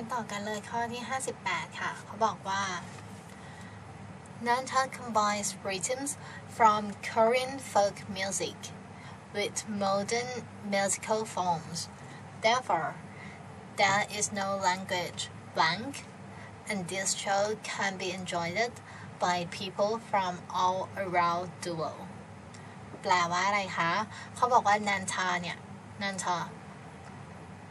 มาต่อกันเลยข้อที่ 58 ค่ะ เขาบอกว่า Nanta combines rhythms from Korean folk music with modern musical forms. Therefore, there is no language blank, and this show can be enjoyed by people from all around the world. แปลว่าอะไรคะ เขาบอกว่านันทาเนี่ยนันทา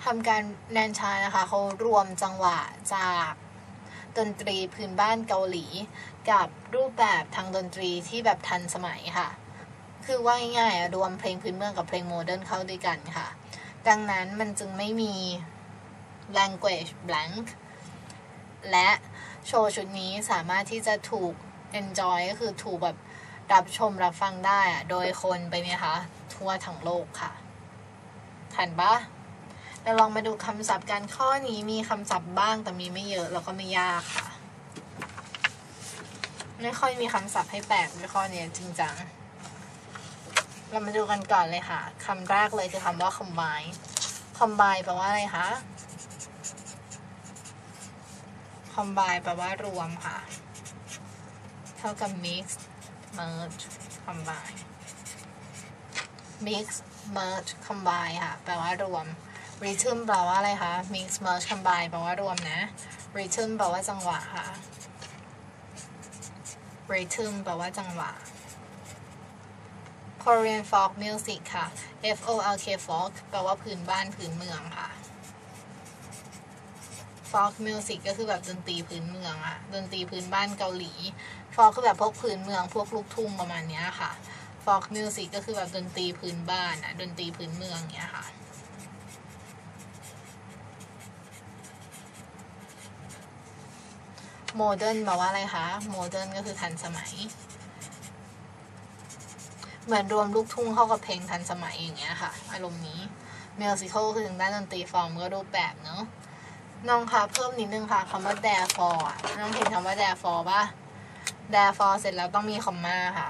ทำการแนนชานะคะเขารวมจังหวะจากดนตรีพื้นบ้านเกาหลี กับรูปแบบทางดนตรีที่แบบทันสมัยค่ะ คือว่าง่ายๆอะรวมเพลงพื้นเมืองกับเพลงโมเดิร์นเข้าด้วยกันค่ะ ดังนั้นมันจึงไม่มี language blank และโชว์ชุดนี้สามารถที่จะถูก enjoy ก็คือถูกแบบรับชมรับฟังได้อะโดยคนไปเนี่ยคะทั่วทั้งโลกค่ะ ทันปะ เราลองมาดูคำศัพท์กันข้อนี้มีคำศัพท์บ้างแต่มีไม่เยอะแล้วก็ไม่ยากค่ะ ไม่ค่อยมีคำศัพท์ให้แปลกในข้อนี้จริงจัง เรามาดูกันก่อนเลยค่ะคำแรกเลยคือคำว่า combine combine แปลว่าอะไรคะ combine แปลว่ารวมค่ะ เท่ากับ mix merge combine mix merge combine ค่ะ แปลว่ารวม rhythm แปลว่าอะไรคะ mix merge combine แปลว่ารวมนะ rhythm แปลว่าจังหวะค่ะ rhythm แปลว่าจังหวะ Korean folk music ค่ะ F O L K folk แปลว่าพื้นบ้านพื้นเมืองค่ะ folk music ก็คือแบบดนตรีพื้นเมืองอะดนตรีพื้นบ้านเกาหลี folk คือแบบพวกพื้นเมือง พวกลูกทุ่งประมาณเนี้ยค่ะ folk music ก็คือแบบดนตรีพื้นบ้านอะดนตรีพื้นเมืองเนี้ยค่ะ โมเดิร์นแปลว่าอะไรคะ โมเดิร์นก็คือทันสมัย เหมือนรวมลูกทุ่งเข้ากับเพลงทันสมัยอย่างเงี้ยค่ะ อารมณ์นี้เมิวสิควลคือทางด้านดนตรีฟอร์มก็รูปแบบเนาะน้องคะเพิ่มนิดนึงค่ะคำว่า therefore น้องเห็นคำว่า therefore ป่ะ therefore เสร็จแล้วต้องมีคอมมาค่ะ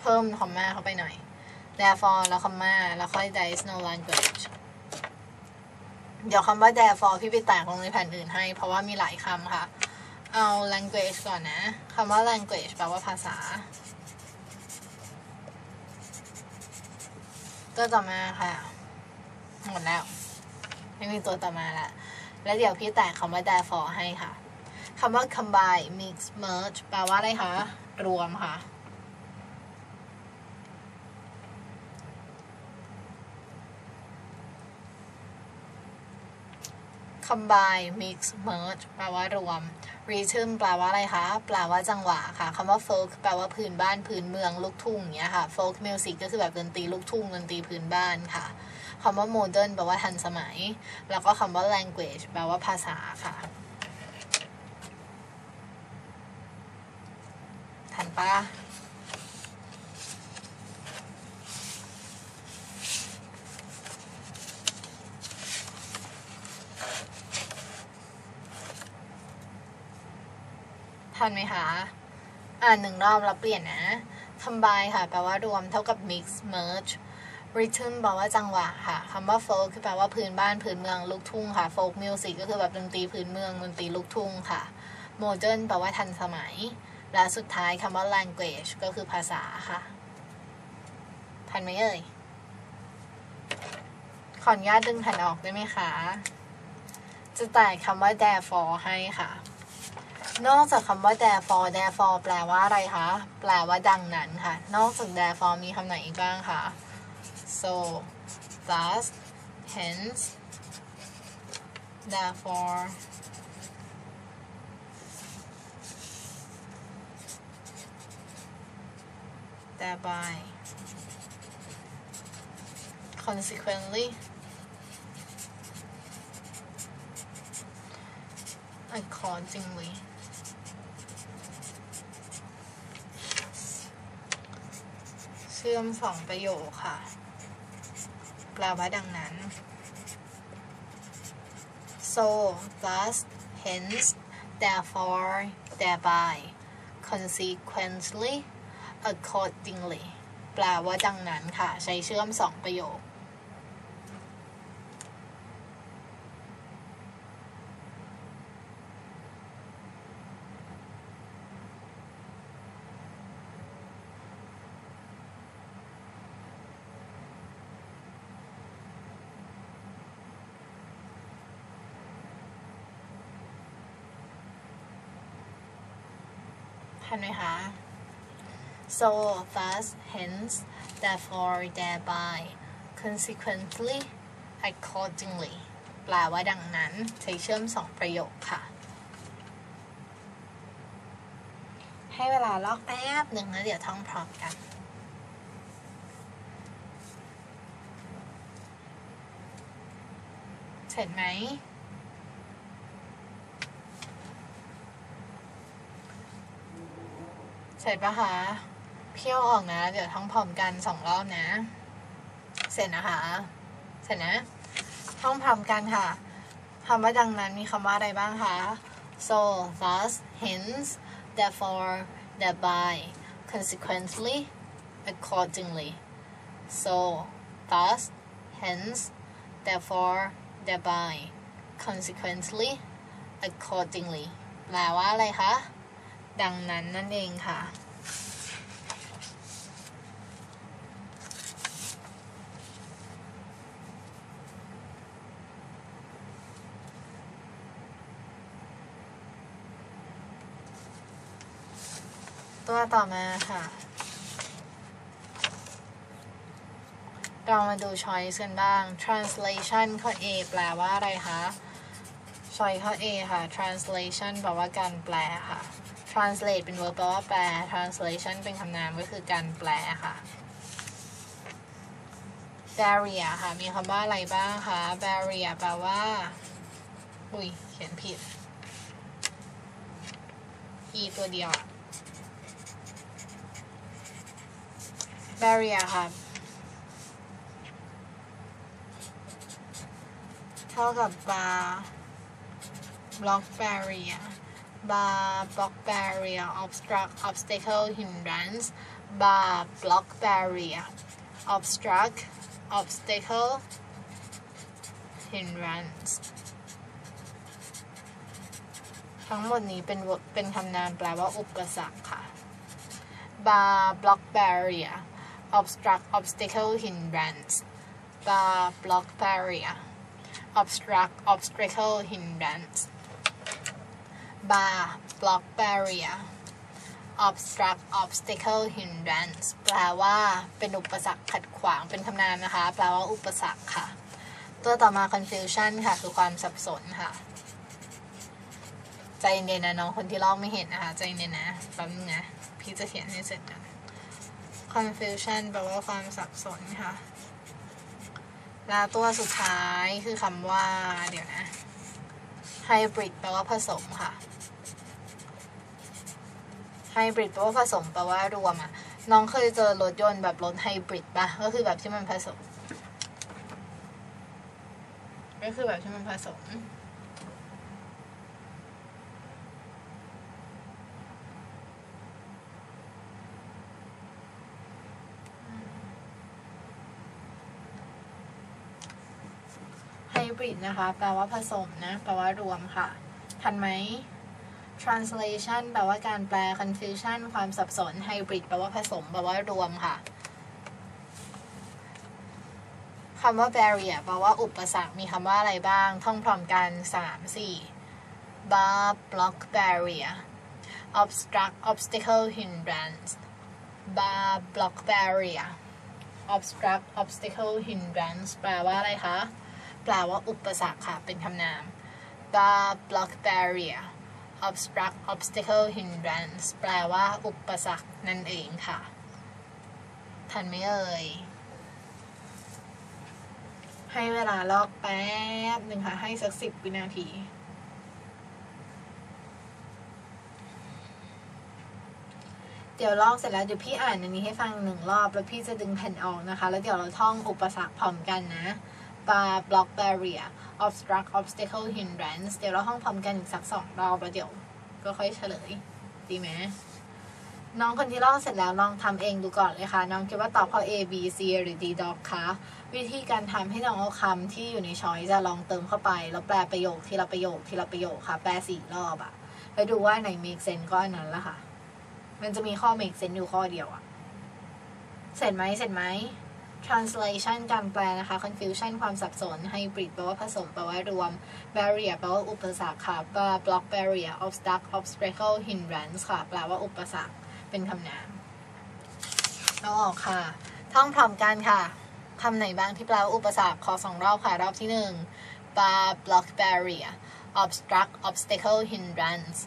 เพิ่มคอมมาเข้าไปหน่อย therefore แล้วคอมมาแล้วค่อย there is no language เดี๋ยวคำว่า therefore พี่ไปแตกลงในแผ่นอื่นให้ เพราะว่ามีหลายคำค่ะ เอา language ก่อนนะคำว่า language แปลว่าภาษา ตัวต่อมาค่ะ หมดแล้ว ไม่มีตัวต่อมาละ แล้วเดี๋ยวพี่แตกคำว่า therefore ให้ค่ะคำว่า combine mix merge แปลว่าอะไรคะ รวมค่ะ combine mix merge แปลว่ารวม rhythm แปลว่าอะไรคะ แปลว่าจังหวะค่ะคำว่า folk แปลว่าพื้นบ้านพื้นเมืองลูกทุ่งเงี้ยค่ะ folk music ก็คือแบบดนตรีลูกทุ่งดนตรีพื้นบ้านค่ะคำว่า modern แปลว่าทันสมัย แล้วก็คำว่า language แปลว่าภาษาค่ะทันปะ ทันไหมคะ อ่านหนึ่งรอบแล้วเปลี่ยนนะ combine ค่ะ แปลว่ารวมเท่ากับ mix merge rhythm แปลว่าจังหวะค่ะคำว่า folk คือแปลว่าพื้นบ้านพื้นเมืองลูกทุ่งค่ะ folk music ก็คือแบบดนตรีพื้นเมืองดนตรีลูกทุ่งค่ะ modern แปลว่าทันสมัย และสุดท้ายคำว่า language ก็คือภาษาค่ะ ทันไหมเอ่ย ขออนุญาตดึงแผ่นออกได้ไหมคะ จะแตกคำว่า therefore ให้ค่ะ นอกจากคำว่า therefore therefore แปลว่าอะไรคะ แปลว่าดังนั้นค่ะ นอกจาก therefore มีคำไหนอีกบ้างคะ so thus hence therefore thereby consequently accordingly ชื่อมสองประโยคค่ะแปลว่าดังนั้น so thus hence therefore thereby consequently accordingly แปลว่าดังนั้นค่ะ ใช้เชื่อมสองประโยค ทันไหมคะ so thus hence therefore thereby consequently accordingly แปลว่าดังนั้นใช้เชื่อมสองประโยคค่ะ ให้เวลาลอกแป๊บหนึ่งแล้วเดี๋ยวท่องพร้อมกันเสร็จไหม เสร็จปะคะเพี้ยวออกนะ เดี๋ยวท่องพร้อมกันสองรอบนะ เสร็จนะคะ เสร็จนะท่องพร้อมกันค่ะคำว่าดังนั้นมีคำว่าอะไรบ้างคะ so thus hence therefore thereby consequently accordingly so thus hence therefore thereby consequently accordingly แปลว่าอะไรคะ ดังนั้นนั่นเองค่ะ ตัวต่อมาค่ะ เรามาดู choice กันบ้าง translation ข้อ A แปลว่าอะไรคะ choice ข้อ A ค่ะ translation แปลว่าการแปลค่ะ translate เป็น verb แปลว่าแปล translation เป็นคำนามก็คือการแปลค่ะ barrier ค่ะ มีคำว่าอะไรบ้างคะ barrier แปลว่า อุ้ย เขียนผิด e ตัวเดียวอะ barrier ค่ะ เท่ากับ bar block barrier bar block barrier obstruct obstacle hindrance bar block barrier obstruct obstacle hindrance ทั้งหมดนี้เป็นเป็นคำนามแปลว่าอุปสรรคค่ะ bar block barrier obstruct obstacle hindrance bar block barrier obstruct obstacle hindrance bar block barrier obstruct obstacle hindrance แปลว่าเป็นอุปสรรคขัดขวางเป็นคำนามนะคะ แปลว่าอุปสรรคค่ะ ตัวต่อมา confusion ค่ะ คือความสับสนค่ะ ใจเย็นๆนะน้องคนที่ลอกไม่เห็นนะคะ ใจเย็นๆนะแป๊บนึงนะพี่จะเขียนให้เสร็จกัน confusion แปลว่าความสับสนค่ะ แล้วตัวสุดท้ายคือคำว่า เดี๋ยวนะ hybrid แปลว่าผสมค่ะ hybrid แปลว่าผสมแปลว่ารวมอะน้องเคยเจอรถยนต์แบบรถไฮบริดปะก็คือแบบที่มันผสม ก็คือแบบที่มันผสมไฮบริดนะคะ แปลว่าผสมนะ แปลว่ารวมค่ะ ทันไหม translation แปลว่าการแปล confusion ความสับสน hybrid แปลว่าผสมแปลว่ารวมค่ะคำว่า barrier แปลว่าอุปสรรค มีคำว่าอะไรบ้าง ท่องพร้อมกัน 3 4 bar block barrier obstruct obstacle hindrance bar block barrier obstruct obstacle hindrance แปลว่าอะไรคะ แปลว่าอุปสรรคค่ะ เป็นคำนาม bar block barrier obstruct obstacle hindrance แปลว่าอุปสรรคนั่นเองค่ะ ทันไหมเอ่ย ให้เวลาลอกแป๊บหนึ่งค่ะ ให้สักสิบวินาทีเดี๋ยวลอกเสร็จแล้วเดี๋ยวพี่อ่านอันนี้ให้ฟังหนึ่งรอบ แล้วพี่จะดึงแผ่นออกนะคะ แล้วเดี๋ยวเราท่องอุปสรรคพร้อมกันนะ bar block barrier obstruct obstacle hindrance เดี๋ยวเราท่องพร้อมกันอีกสักสองรอบแล้วเดี๋ยวก็ค่อยเฉลย ดีไหมน้องคนที่ลอกเสร็จแล้วลองทำเองดูก่อนเลยค่ะ น้องคิดว่าตอบข้อ A B C หรือ D dog คะวิธีการทำให้น้องเอาคำที่อยู่ในช้อยจะลองเติมเข้าไป แล้วแปลประโยคทีละประโยคทีละประโยคค่ะ แปลสี่รอบอะแล้วดูว่าไหน make sense ก็อันนั้นละค่ะ มันจะมีข้อ make sense อยู่ข้อเดียวอะเสร็จไหมเสร็จไหม translation การแปลนะคะ confusion ความสับสน hybrid แปลว่าผสมแปลว่ารวม barrier แปลว่าอุปสรรคค่ะ block barrier obstacle obstacle hindrance ค่ะ แปลว่าอุปสรรค เป็นคำนามเอาออกค่ะ ท่องพร้อมกันค่ะคำไหนบ้างที่แปลว่าอุปสรรค ขอสองรอบค่ะ รอบที่หนึ่ง bar block barrier obstruct obstacle hindrance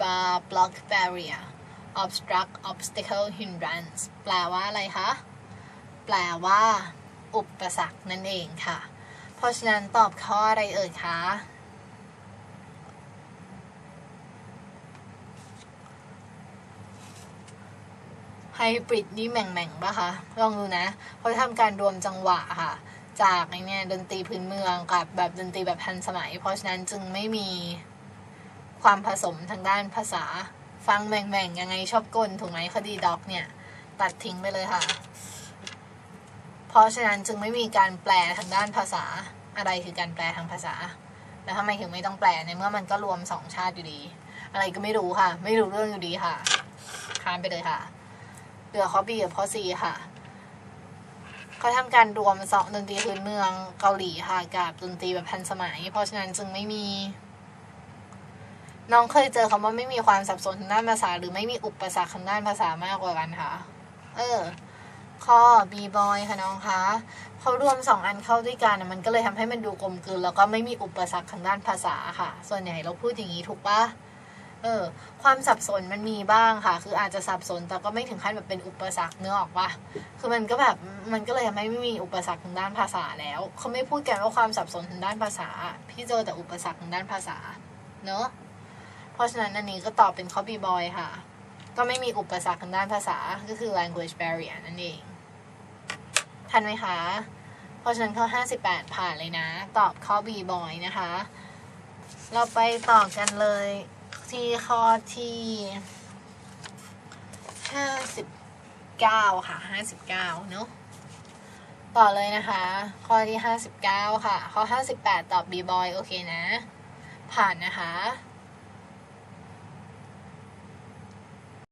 bar block barrier obstruct obstacle hindrance แปลว่าอะไรคะ แปลว่า อุปสรรคนั่นเองค่ะ เพราะฉะนั้นตอบข้ออะไรเอ่ยคะไฮบริดนี่แหม่งๆปะคะลองดูนะเขาทำการรวมจังหวะค่ะ จากไอเนี่ยดนตรีพื้นเมืองกับแบบดนตรีแบบทันสมัย เพราะฉะนั้นจึงไม่มีความผสมทางด้านภาษา ฟังแหม่งๆยังไงชอบกลถูกไหมคดีด็อกเนี่ย ตัดทิ้งไปเลยค่ะ ราะฉะนั้นจึงไม่มีการแปลทางด้านภาษาอะไรคือการแปลทางภาษา แล้วทำไมถึงไม่ต้องแปลในเมื่อมันก็รวมสองชาติอยู่ดี อะไรก็ไม่รู้ค่ะ ไม่รู้เรื่องอยู่ดีค่ะค้านไปเลยค่ะเหลือข้อ B กับข้อ C ค่ะเขาทำการรวมสองดนตรีพื้นเมืองเกาหลีค่ะกับดนตรีแบบทันสมัย เพราะฉะนั้นจึงไม่มี น้องเคยเจอคำว่าไม่มีความสับสนทางด้านภาษา หรือไม่มีอุปสรรคทางด้านภาษามากกว่ากันค่ะ เออ ข้อ B boy ค่ะน้องคะเขารวมสองอันเข้าด้วยกันมันก็เลยทำให้มันดูกลมกลืนแล้วก็ไม่มีอุปสรรคทางด้านภาษาค่ะ ส่วนใหญ่เราพูดอย่างนี้ถูกปะเออความสับสนมันมีบ้างค่ะ คืออาจจะสับสนแต่ก็ไม่ถึงขั้นแบบเป็นอุปสรรคเนื้อออกปะคือมันก็แบบมันก็เลยทำให้ไม่มีอุปสรรคทางด้านภาษาแล้วเขาไม่พูดกันว่าความสับสนทางด้านภาษา พี่เจอแต่อุปสรรคทางด้านภาษาเนอะเพราะฉะนั้นอันนี้ก็ตอบเป็นข้อ B boy ค่ะ ก็ไม่มีอุปสรรคทางด้านภาษาก็คือ language barrier นั่นเอง ทันไหมคะ เพราะฉะนั้นข้อ 58 ผ่านเลยนะ ตอบข้อ B boy นะคะ เราไปต่อกันเลยที่ข้อที่ 59 ค่ะ 59 เนอะต่อเลยนะคะ ข้อที่ 59 ค่ะ ข้อ 58 ตอบ B boy โอเคนะ ผ่านนะคะ